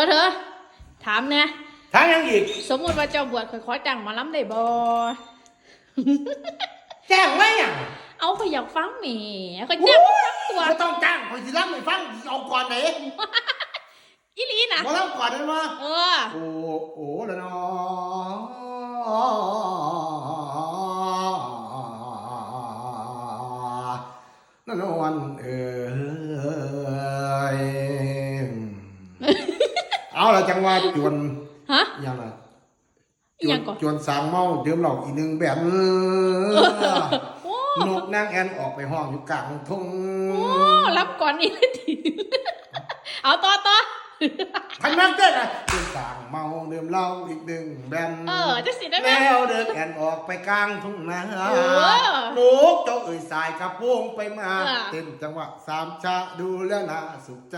อเธอถามเนี่ยทางยังอีก สมมุติว่าเจ้าบวชข่อยขอจ้างหมาล้ำได้บ่แจ้งไว้อะเอาข่อยอยากฟังแหมข่อยจ้างมาฟังตัวก็ต้องจ้างคอยสิรับไม่ฟังเอาก่อนไหนอีหลีนะมารับก่อนได้ไหมเออโอ้โอ้ละเนาะนั่นวันเอ้ย เอาละจังหวะจวนฮะยังไงอีหยังก่อนจวนสางเมาเดิมเหล่าอีหนึ่งแบบโอ้นกนางแอนออกไปห้องอยู่กลางทุ่งโอ้รับก่อนอีกทีเอาต่อต่อพันนักเต้นอะจวนสางเมาเดิมเหล่าอีกหนึ่งแบบเออจะสิได้ไหมแล้วเดินแอนออกไปกลางทุ่งนาเออนกเจ้าเอ่ยสายกระโปงไปมาเออเต้นจังหวะสามชาดูแล้วน่าสุขใจ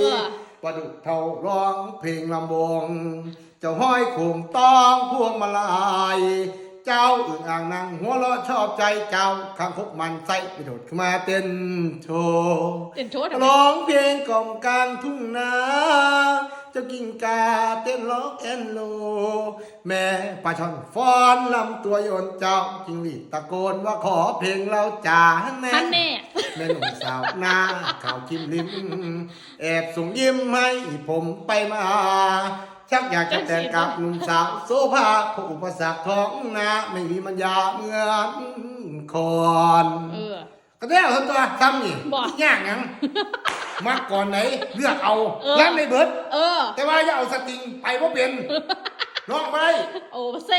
เออ ปลาดุกเท่าร้องเพลงลำวง เจ้าห้อยโขงต้องพวงมาลาย เจ้าอึ่งอ่างนางหัวเราะชอบใจเจ้าข้างคกมันใส่ไปโดดขึ้นมาเต้นโชว์เต้นโชว์ทำไมร้องเพลงกล่อมกลางทุ่งนาเจ้ากิ่งกาเต้นร้องแอนโล แม่ปลาช่อนฟ้อนลำตัวโยนเจ้าจิงหลีดตะโกนว่าขอเพลงเราจ๋าแน่ ท่านแน่ แม่หนุ่มสาวหน้าข่าวคิมลิม แอบส่งยิ้มให้ผมไปมา ชักอยากจะแต่งกับหนุ่มสาวโซภาผู้อุปสรรคท้องนาไม่มีมันยาเหมือนคอนเออ ก็ได้เอาทั้งตัวซ้ำนี่บ่ยากหยังมาก่อนไหน เลือกเอาเออ แล้วไม่เบิดเออ แต่ว่าอย่าเอาสติงไปว่าเป็นร้องไปโอ้เซ